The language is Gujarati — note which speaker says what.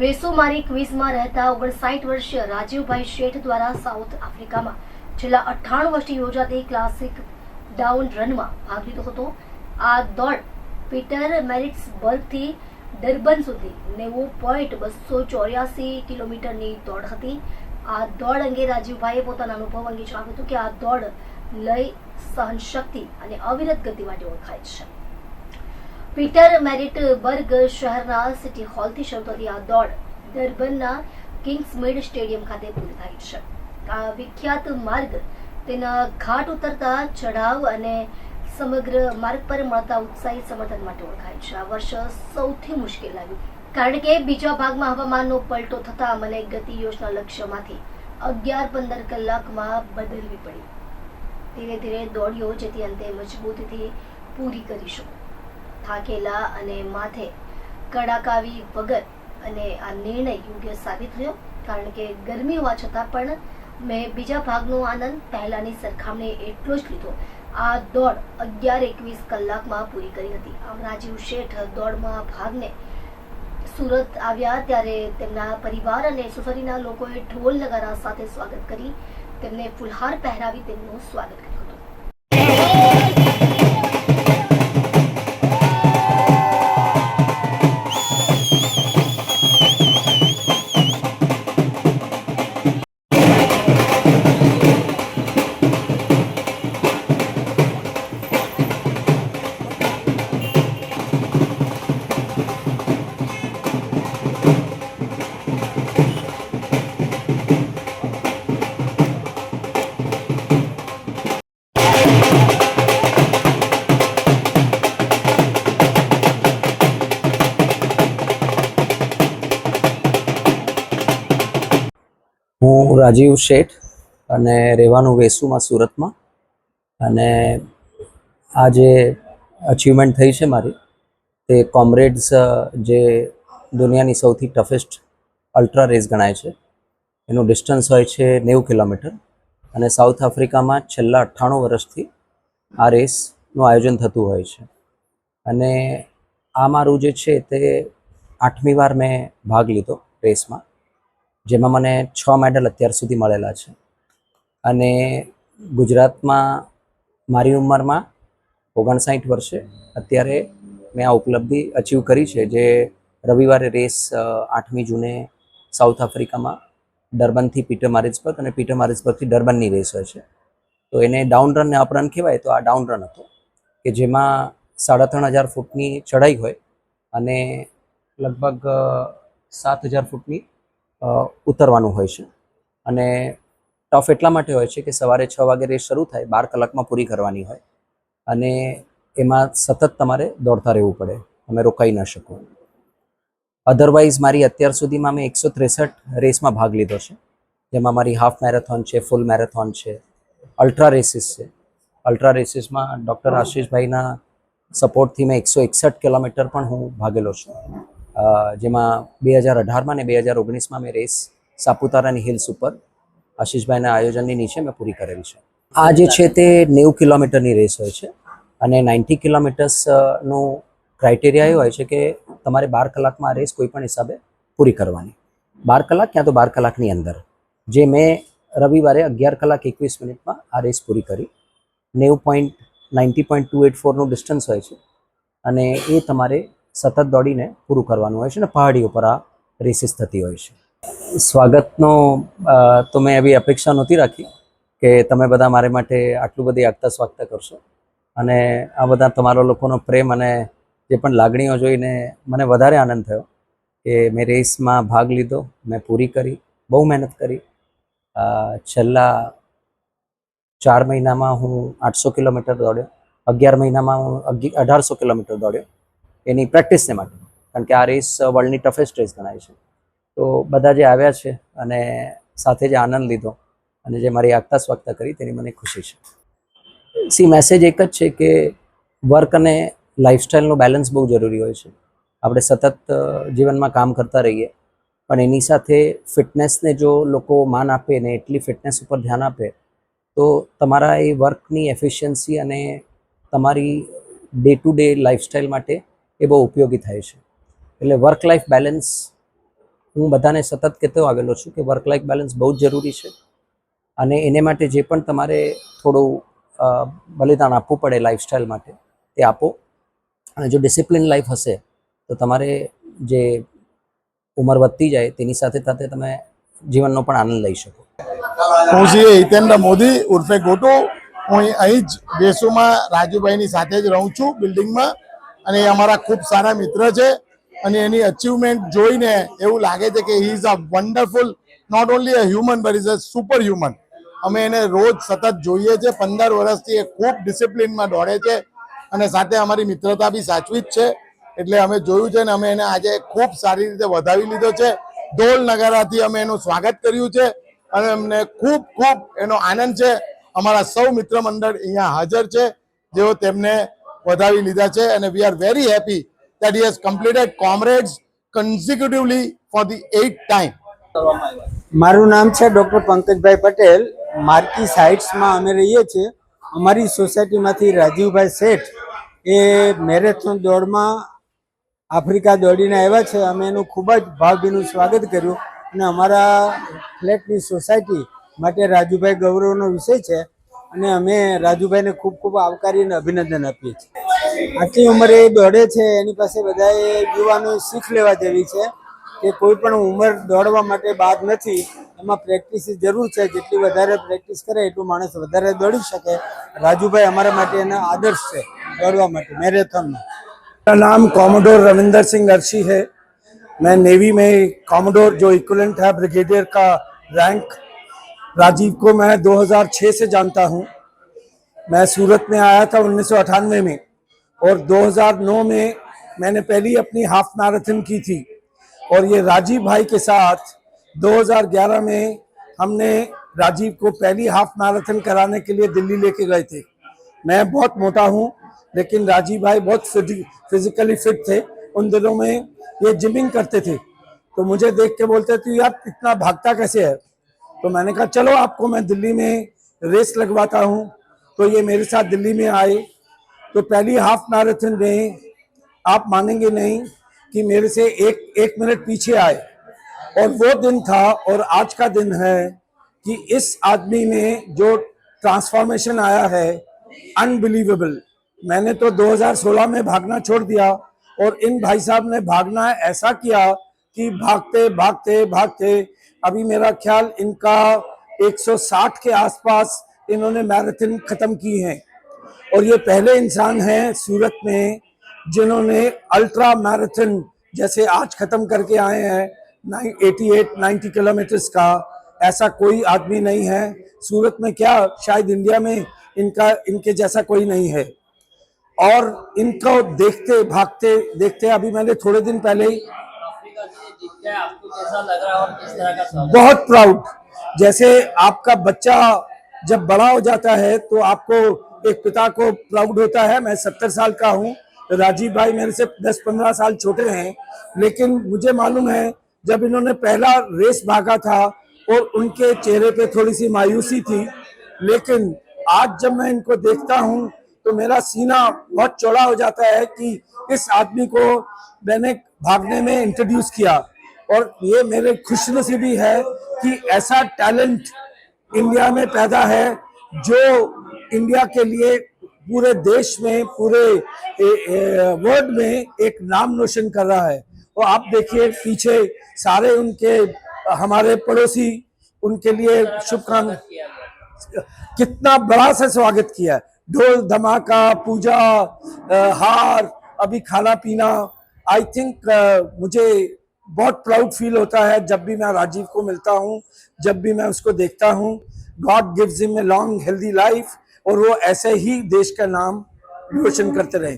Speaker 1: વેસુમારી ક્વિઝમાં રહેતા ઓગણસાઠ વર્ષીય રાજીવભાઈ શેઠ દ્વારા સાઉથ આફ્રિકામાં છેલ્લા અઠ્ઠાણું વર્ષથી યોજાતી ક્લાસિક ડાઉન રનમાં ભાગ લીધો હતો. આ દોડ પીટર મેરિટ્સ બર્ગથી ડર્બન સુધી નેવું પોઈન્ટ બસો ચોર્યાસી કિલોમીટરની દોડ હતી. આ દોડ અંગે રાજીવભાઈએ પોતાના અનુભવ અંગે જણાવ્યું હતું કે આ દોડ લય, સહનશક્તિ અને અવિરત ગતિ માટે ઓળખાય છે. પીટર મેરિટ બર્ગ શહેરના સિટી હોલથી શરૂ થતી આ દોડ ડર્બનના કિંગ્સમેડ સ્ટેડિયમ ખાતે પૂરી થાય છે. આ વિખ્યાત માર્ગ તેના ઘાટ ઉતરતા ચઢાવ અને સમગ્ર માર્ગ પર મળતા ઉત્સાહી સમર્થન માટે ઓળખાય છે. આ વર્ષ સૌથી મુશ્કેલ લાગ્યું. કારણ કે બીજા ભાગમાં હવામાનનો પલટો થતા મને ગતિ યોજના લક્ષ્યમાંથી અગિયાર પંદર કલાકમાં બદલવી પડી. ધીરે ધીરે દોડ્યો જેથી અંતે મજબૂતીથી પૂરી કરી શકું. થાકેલા અને માથે કડાકાવી વગર અને આ નિર્ણય યોગ્ય સાબિત થયો. કારણ કે ગરમી હોવા છતાં પણ મેં બીજા ભાગનો આનંદ પહેલાની સરખામણીએ એટલો જ લીધો. આ દોડ અગિયાર એકવીસ કલાકમાં પૂરી કરી હતી. આમ રાજીવ શેઠ દોડમાં ભાગને સુરત આવ્યા ત્યારે તેમના પરિવાર અને સોસાયટીના લોકોએ ઢોલ નગારા સાથે સ્વાગત કરી. તેમને ફુલહાર પહેરાવી તેમનું સ્વાગત કર્યું.
Speaker 2: રાજીવ શેઠ અને રહેવાનું વેસુમાં સુરતમાં. અને આ જે અચીવમેન્ટ થઈ છે મારી, તે કોમરેડ્સ જે દુનિયાની સૌથી ટફેસ્ટ અલ્ટ્રા રેસ ગણાય છે. એનું ડિસ્ટન્સ હોય છે નેવું કિલોમીટર. અને સાઉથ આફ્રિકામાં છેલ્લા અઠ્ઠાણું વર્ષથી આ રેસનું આયોજન થતું હોય છે. અને આ મારું જે છે તે આઠમી વાર મેં ભાગ લીધો રેસમાં જેમાં મને છ મેડલ અત્યાર સુધી મળેલા છે. અને ગુજરાતમાં મારી ઉંમરમાં ઓગણસાઠ વર્ષે અત્યારે મેં આ ઉપલબ્ધિ અચીવ કરી છે જે રવિવારે રેસ આઠમી જૂને સાઉથ આફ્રિકામાં ડર્બનથી પીટર મારિસબર્ગ અને પીટર મારિસબર્ગથી ડર્બનની રેસ હોય છે. તો એને ડાઉન રન ને અપરન કહેવાય, તો આ ડાઉન રન હતો કે જેમાં સાડા ત્રણ હજાર ફૂટની ચઢાઈ હોય અને લગભગ સાત હજાર ફૂટની ઉતરવાનું હોય છે. અને ટફ એટલા માટે હોય છે કે સવારે છ વાગે રેસ શરૂ થાય, બાર કલાકમાં પૂરી કરવાની હોય. અને એમાં સતત તમારે દોડતા રહેવું પડે. તમે રોકાઈ ન શકો. અધરવાઇઝ મારી અત્યાર સુધીમાં મેં એકસો ત્રેસઠ રેસમાં ભાગ લીધો છે. જેમાં મારી હાફ મેરેથોન છે, ફૂલ મેરેથોન છે, અલ્ટ્રા રેસીસ છે. અલ્ટ્રા રેસીસમાં ડૉક્ટર આશીષભાઈના સપોર્ટથી મેં એકસો એકસઠ કિલોમીટર પણ હું ભાગેલો છું. જેમાં બે હજાર અઢારમાં ને બે હજાર ઓગણીસમાં મેં રેસ સાપુતારાની હિલ્સ ઉપર આશીષભાઈના આયોજનની નીચે મેં પૂરી કરેલી છે. આ જે છે તે નેવું કિલોમીટરની રેસ હોય છે અને નાઇન્ટી કિલોમીટર્સનું ક્રાઇટેરિયા એ હોય છે કે તમારે બાર કલાકમાં આ રેસ કોઈ પણ હિસાબે પૂરી કરવાની. બાર કલાક ક્યાં તો બાર કલાકની અંદર. જે મેં રવિવારે અગિયાર કલાક એકવીસ મિનિટમાં આ રેસ પૂરી કરી. નેવું point ninety point two eight ફોરનું distance હોય છે અને એ તમારે સતત દોડીને પૂરું કરવાનું હોય છે અને પહાડી ઉપર આ રેસીસ થતી હોય છે. સ્વાગતનો તો મેં એવી અપેક્ષા નહોતી રાખી કે તમે બધા મારે માટે આટલું બધી આગતા સ્વાગતા કરશો. અને આ બધા તમારો લોકોનો પ્રેમ અને જે પણ લાગણીઓ જોઈને મને વધારે આનંદ થયો કે મેં રેસમાં ભાગ લીધો, મેં પૂરી કરી, બહુ મહેનત કરી. છેલ્લા ચાર મહિનામાં હું આઠસો કિલોમીટર દોડ્યો, અગિયાર મહિનામાં હું અગિયાર અઢારસો કિલોમીટર દોડ્યો. એની પ્રેક્ટિસને માટે. કારણ કે આ રેસ વર્લ્ડની ટફેસ્ટ રેસ ગણાય છે. તો બધા જે આવ્યા છે અને સાથે જે આનંદ લીધો અને જે મારી આગતા સ્વાગતા કરી તેની મને ખુશી છે. સી મેસેજ એક જ છે કે વર્ક અને લાઈફસ્ટાઈલનું બેલેન્સ બહુ જરૂરી હોય છે. આપણે સતત જીવનમાં કામ કરતા રહીએ, પણ એની સાથે ફિટનેસને જો લોકો માન આપે ને એટલી ફિટનેસ ઉપર ધ્યાન આપે, તો તમારા એ વર્કની એફિશિયન્સી અને તમારી ડે ટુ ડે લાઈફસ્ટાઈલ માટે એ બહુ ઉપયોગી થાય છે. એટલે વર્ક લાઈફ બેલેન્સ હું બધાને સતત કહેતો આવેલો છું કે વર્ક લાઈફ બેલેન્સ બહુ જ જરૂરી છે. અને એને માટે જે પણ તમારે થોડું બલિદાન આપવું પડે લાઈફસ્ટાઈલ માટે, તે આપો. અને જો ડિસિપ્લિન લાઈફ હશે, તો તમારે જે ઉંમર વધતી જાય તેની સાથે સાથે તમે જીવનનો પણ આનંદ લઈ શકો.
Speaker 3: હું શ્રી હિતેન્દ્ર મોદી, ઉર્ફે ગોટો, હું અહીં જ દેશોમાં રાજુભાઈની સાથે જ રહું છું બિલ્ડિંગમાં. અને એ અમારા ખૂબ સારા મિત્ર છે. અને એની અચીવમેન્ટ જોઈને એવું લાગે છે કે he is a wonderful not only a human but is a super human અમે એને રોજ સતત જોઈએ છે. પંદર વર્ષથી એ ખૂબ ડિસિપ્લિનમાં દોડે છે. અને સાથે અમારી મિત્રતા બી સાચવી જ છે. એટલે અમે જોયું છે ને અમે એને આજે ખૂબ સારી રીતે વધાવી લીધો છે. ઢોલ નગારાથી અમે એનું સ્વાગત કર્યું છે. અને અમને ખૂબ ખૂબ એનો આનંદ છે. અમારા સૌ મિત્ર મંડળ અહીંયા હાજર છે. જેઓ તેમને વધાવી લીધા છે અને we are very happy that he has completed Comrades consecutively for the eight time
Speaker 4: મારું નામ છે ડૉક્ટર પંકજભાઈ પટેલ. માર્કી સાઇટ્સમાં અમે રહીએ છીએ. અમારી સોસાયટીમાંથી રાજીવભાઈ શેઠ એ મેરેથોન દોડમાં આફ્રિકા દોડીને આવ્યા છે. અમે એનું ખૂબ જ ભાવભીનું સ્વાગત કર્યું. અને અમારા ફ્લેટની સોસાયટી માટે રાજુભાઈ ગૌરવનો વિષય છે. અને અમે રાજુભાઈને ખૂબ ખૂબ આવકારી અને અભિનંદન આપીએ છીએ આટલી ઉંમરે એ દોડે છે એની પાસે બધાએ યુવાનોએ શીખ લેવા જેવી છે કે કોઈ પણ ઉંમર દોડવા માટે બાદ નથી એમાં પ્રેક્ટિસની જરૂર છે જેટલી વધારે પ્રેક્ટિસ કરે એટલું માણસ વધારે દોડી શકે રાજુભાઈ અમારા માટે એના આદર્શ છે દોડવા માટે મેરેથોનમાં
Speaker 5: मेरा नाम कॉमोडोर रविंदर सिंह अर्शी है मैं नेवी में कॉमोडोर जो इक्वलेंट है ब्रिगेडियर का रैंक राजीव को मैं 2006 से जानता हूँ। मैं सूरत में आया था उन्नीस सौ अठानवे में और 2009 में मैंने पहली अपनी हाफ़ मैराथन की थी। और ये राजीव भाई के साथ 2011 में हमने राजीव को पहली हाफ़ मैराथन कराने के लिए दिल्ली लेके गए थे। मैं बहुत मोटा हूँ, लेकिन राजीव भाई बहुत फिजिकली फिट थे। उन दिनों में ये जिमिंग करते थे। तो मुझे देख के बोलते थे यार इतना भागता कैसे है? तो मैंने कहा, चलो आपको मैं दिल्ली में रेस लगवाता हूँ। तो ये मेरे साथ दिल्ली में आए। तो पहली हाफ़ मैराथन में आप मानेंगे नहीं कि मेरे से एक एक मिनट पीछे आए। और वो दिन था और आज का दिन है कि इस आदमी में जो ट्रांसफॉर्मेशन आया है अनबिलीवेबल मैंने तो 2016 में भागना छोड़ दिया और इन भाई साहब ने भागना ऐसा किया कि भागते भागते भागते अभी मेरा ख्याल इनका 160 के आसपास इन्होंने मैराथन खत्म की है। और ये पहले इंसान हैं सूरत में जिन्होंने अल्ट्रा मैराथन जैसे आज खत्म करके आए हैं 88 90 किलोमीटर्स का। ऐसा कोई आदमी नहीं है। सूरत में क्या, शायद इंडिया में इनका, इनके जैसा कोई नहीं है। और इनको देखते, भागते, देखते अभी मैंने थोड़े दिन पहले ही बहुत प्राउड जैसे आपका बच्चा जब बड़ा हो जाता है तो आपको एक पिता को प्राउड होता है। मैं सत्तर साल का हूँ। राजीव भाई मेरे से दस पंद्रह साल छोटे हैं। लेकिन मुझे मालूम है, जब इन्होंने पहला रेस भागा था और उनके चेहरे पे थोड़ी सी मायूसी थी, लेकिन आज जब मैं इनको देखता हूँ तो मेरा सीना बहुत चौड़ा हो जाता है कि इस आदमी को मैंने भागने में इंट्रोड्यूस किया। और ये मेरे खुशनसीबी है कि ऐसा टैलेंट इंडिया में पैदा है, जो इंडिया के लिए पूरे देश में, पूरे वर्ल्ड में एक नाम रोशन कर रहा है। और आप देखिए, पीछे सारे उनके, हमारे पड़ोसी, उनके लिए शुभकामना कितना बड़ा से स्वागत किया है। ढोल, धमाका, पूजा हार, अभी खाना पीना आई थिंक uh, मुझे बहुत प्राउड फील होता है जब भी मैं राजीव को मिलता हूँ जब भी मैं उसको देखता हूँ। God gives him a long healthy life और वो ऐसे ही देश का नाम रोशन करते रहे।